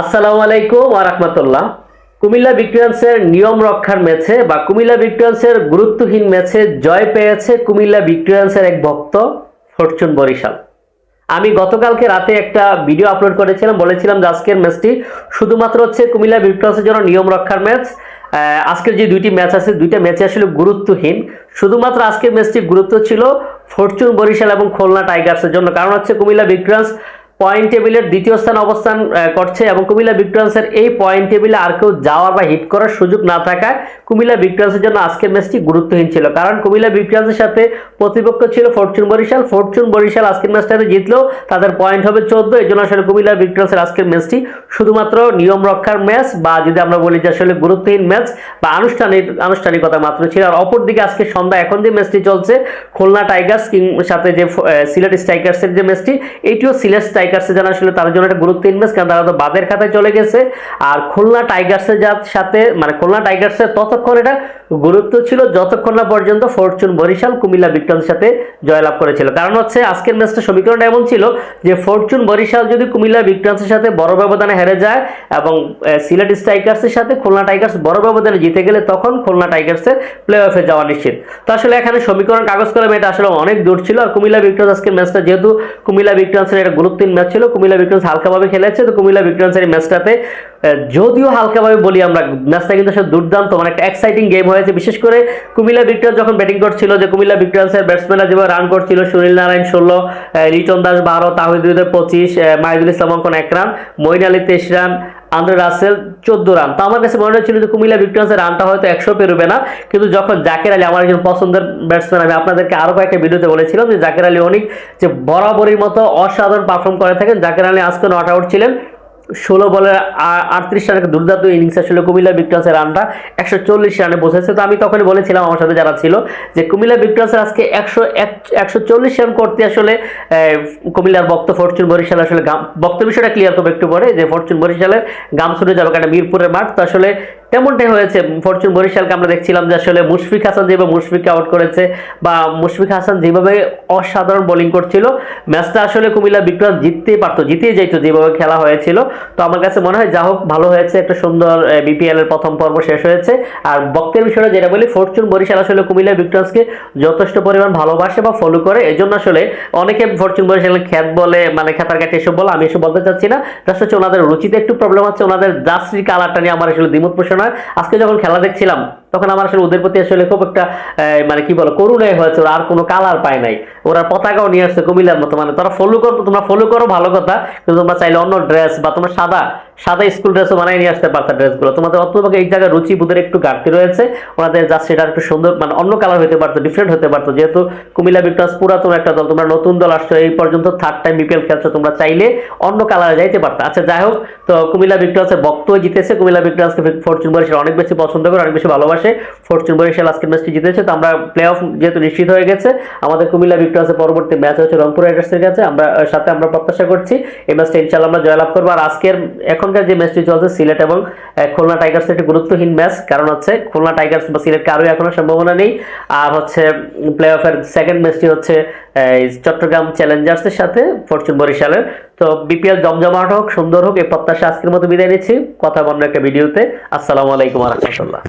আসসালামু আলাইকুম আরহামতুল্লাহ কুমিল্লা ভিক্টোরিয়ান্সের নিয়ম রক্ষার ম্যাচে বা কুমিল্লা ভিক্টোরিয়ান্সের গুরুত্বহীন ম্যাচে জয় পেয়েছে কুমিল্লা ভিক্টোরিয়ান্সের এক ভক্ত, ফরচুন বরিশাল। আমি গতকালকে রাতে একটা ভিডিও আপলোড করেছিলাম, বলেছিলাম যে আজকের ম্যাচটি শুধুমাত্র হচ্ছে কুমিল্লা ভিক্টোরিয়ান্সের জন্য নিয়ম রক্ষার ম্যাচ। আজকের যে দুইটি ম্যাচ আছে, দুইটা ম্যাচে আসলে গুরুত্বহীন। শুধুমাত্র আজকের ম্যাচটি গুরুত্ব ছিল ফরচুন বরিশাল এবং খুলনা টাইগার্সের জন্য। কারণ হচ্ছে কুমিল্লা ভিক্টোরিয়ান্স পয়েন্ট টেবিলের দ্বিতীয় স্থানে অবস্থান করছে এবং কুমিল্লা ভিক্টোরিয়ান্সের এই পয়েন্ট টেবিলে আর কেউ যাওয়ার বা হিট করার সুযোগ না থাকায় কুমিল্লা ভিক্টোরিয়ান্সের জন্য আজকের ম্যাচটি গুরুত্বহীন ছিল। কারণ কুমিল্লা ভিক্টোরিয়ান্সের সাথে প্রতিপক্ষ ছিল ফরচুন বরিশাল। ফরচুন বরিশাল আজকের ম্যাচটাতে জিতলেও তাদের পয়েন্ট হবে চোদ্দ। এই জন্য আসলে কুমিল্লা ভিক্টোরিয়ান্সের আজকের ম্যাচটি শুধুমাত্র নিয়ম রক্ষার ম্যাচ বা যদি আমরা বলি যে আসলে গুরুত্বহীন ম্যাচ বা আনুষ্ঠানিক, আনুষ্ঠানিকতা মাত্র ছিল। আর অপরদিকে আজকে সন্ধ্যা এখন যে ম্যাচটি চলছে, খুলনা টাইগার্স কিং সাথে যে সিলেট স্ট্রাইকার্সের যে ম্যাচটি এইটিও সিলেট স্ট্রাইকার্সের জানা আসলে তার জন্য একটা গুরুত্বহীন ম্যাচ কারণ তারা তো বাদের খাতায় চলে গেছে। আর খুলনা টাইগার্সের যার সাথে মানে খুলনা টাইগার্সের ততক্ষণ এটা গুরুত্ব ছিল, যতক্ষণ না পর্যন্ত ফরচুন বরিশাল, কুমিল্লা ভিক্টোরিয়ার সাথে জয়লাভ করেছিল। কারণ হচ্ছে, আজকের ম্যাচটা সমীকরণটা এমন ছিল যে ফরচুন বরিশাল যদি কুমিল্লা ভিক্টোরিয়ান্সের সাথে বড় ব্যবধানে হেরে যায় এবং সিলেট স্ট্রাইকার্সের সাথে খুলনা টাইগার্স বড় ব্যবধানে জিতে গেলে তখন খুলনা টাইগার্সের প্লে অফে যাওয়া নিশ্চিত। তো আসলে এখানে সমীকরণ কাগজ কলমে এটা আসলে অনেক দূর ছিল। আর কুমিল্লা ভিক্টোরিয়ান্স আজকের ম্যাচটা যেহেতু কুমিল্লা ভিক্টোরিয়ান্সের একটা গুরুত্বহীন ম্যাচ ছিল, কুমিল্লা ভিক্টোরিয়ান্স হালকাভাবে খেলেছে। তো কুমিল্লা ভিক্টোরিয়ান্সের এই ম্যাচটাতে যদিও হালকাভাবে বলি আমরা ম্যাচটা কিন্তু আসলে দুর্দান্ত মানে একটা এক্সাইটিং গেম হয়েছে। বিশেষ করে কুমিল্লা ভিক্টোরিয়ান্স যখন ব্যাটিং করছিল, যে কুমিল্লা ভিক্টোরিয়ান্সের ব্যাটসম্যানরা যেভাবে রান করছিল, সুনীল নারায়ণ ষোলো লিটন দাস বারো, তাহিদুল পঁচিশ মাহিদুল ইসলাম অঙ্কন এক রান মইন আলী তেইশ রান আন্দ্রে রাসেল চোদ্দ রান তো আমার কাছে মনে হচ্ছিল যে কুমিল্লা ভিক্টোরিয়ান্সের রানটা হয়তো একশো পেরোবে না, কিন্তু যখন জাকের আলী আমার একজন পছন্দের ব্যাটসম্যান আমি আপনাদেরকে আরও কয়েকটা ভিডিওতে বলেছিলাম যে জাকের আলী অনেক যে বরাবরের মতো অসাধারণ পারফর্ম করে থাকেন। জাকের আলী আজকে নট আউট ছিলেন। ষোলো বলে আটত্রিশ রানের দুর্দান্ত ইনিংস আসলে কুমিল্লা ভিক্টোরিয়ান্সের রানটা একশো চল্লিশ রানে বসেছে। তো আমি তখনই বলেছিলাম আমার সাথে যারা ছিল যে কুমিল্লা ভিক্টোরিয়ান্সের আজকে একশো একশো চল্লিশ রান করতে আসলে কুমিল্লার বক্ত ফরচুন বরিশাল আসলে গাম বক্ত বিষয়টা ক্লিয়ার করব একটু পরে যে ফরচুন বরিশালের গাম শুনে যাবে কারণ মিরপুরের মাঠ। তো আসলে তেমনটাই হয়েছে। ফরচুন বরিশালকে আমরা দেখছিলাম যে আসলে মুশফিক হাসান যেভাবে মুশফিককে আউট করেছে বা মুশফিক হাসান যেভাবে অসাধারণ বোলিং করছিল, ম্যাচটা আসলে কুমিল্লা ভিক্টোরিয়া জিততেই পারতো, জিতেই যাইতো যেভাবে খেলা হয়েছিল। তো আমার কাছে মনে হয় যা হোক ভালো হয়েছে, একটা সুন্দর বিপিএল এর প্রথম পর্ব শেষ হয়েছে। আর বক্তের বিষয়টা যেটা বলি, ফরচুন বরিশাল আসলে কুমিল্লা ভিক্টোরিয়ান্সকে যথেষ্ট পরিমাণ ভালোবাসে বা ফলো করে। এই জন্য আসলে অনেকে ফরচুন বরিশালের খ্যাত বলে মানে খেতার কাছে এসব বলে, আমি এসব বলতে চাচ্ছি না। জাস্ট হচ্ছে ওনাদের রুচিতে একটু প্রবলেম হচ্ছে ওনাদের জার্সির কালারটা নিয়ে আমার আসলে দ্বিমত পোষণ আজকে যখন খেলা দেখছিলাম তখন আমার আসলে ওদের প্রতি আসলে খুব একটা মানে কি বলো, করুণাই হয়েছে। ওরা আর কোনো কালার পায় নাই। ওরা পতাকাও নিয়ে আসছে কুমিল্লার মতো। মানে তোরা ফলো করো, তোমরা ফলো করো ভালো কথা, কিন্তু তোমরা চাইলে অন্য ড্রেস বা তোমরা সাদা সাদা স্কুল ড্রেসও বানিয়ে নিয়ে আসতে পারতা ড্রেসগুলো তোমাদের অন্ততপক্ষে এই জায়গায় রুচি বুধের একটু ঘাটতি রয়েছে। ওনাদের জাস্ট সেটা একটু সুন্দর মানে অন্য কালার হতে পারতো ডিফারেন্ট হতে পারতো। যেহেতু কুমিল্লা ভিক্টোরিয়াস পুরাতন একটা দল, তোমরা নতুন দল আসছো, এই পর্যন্ত থার্ড টাইম বিপিএল খেলছো, তোমরা চাইলে অন্য কালারে যাইতে পারতো। আচ্ছা যাই হোক, তো কুমিল্লা ভিক্টোরিয়াসের বক্ত জিতেছে। কুমিল্লা ভিক্টোরিয়াসকে ফরচুন বরিশাল অনেক বেশি পছন্দ করে, অনেক বেশি ভালোবাসে। ফরচুন বরিশাল আজকের ম্যাচটি জিতেছে। তো আমরা প্লে অফ যেহেতু নিশ্চিত হয়ে গেছে, আমাদের কুমিল্লা ভিক্টোরিয়াসের পরবর্তী ম্যাচ হচ্ছে রংপুর রাইডার্সের কাছে। আমরা সাথে আমরা প্রত্যাশা করছি। এই ম্যাচটা ইনশাল্লাহ আমরা জয়লাভ করব। আর আজকের এখনকার যে ম্যাচটি চলছে, সিলেট এবং খুলনা টাইগার্স একটি গুরুত্বহীন ম্যাচ কারণ হচ্ছে খুলনা টাইগার্স বা সিলেটকে আরও এখনও সম্ভাবনা নেই। আর হচ্ছে প্লে অফের সেকেন্ড ম্যাচটি হচ্ছে চট্টগ্রাম চ্যালেঞ্জার্সের সাথে ফরচুন বরিশালের তো বিপিএল জমজমাট হোক, সুন্দর হোক, এই প্রত্যাশা আজকের মতো বিদায় নিচ্ছি। কথা বন্য একটা ভিডিওতে। আসসালামু আলাইকুম রহমতুল্লাহ।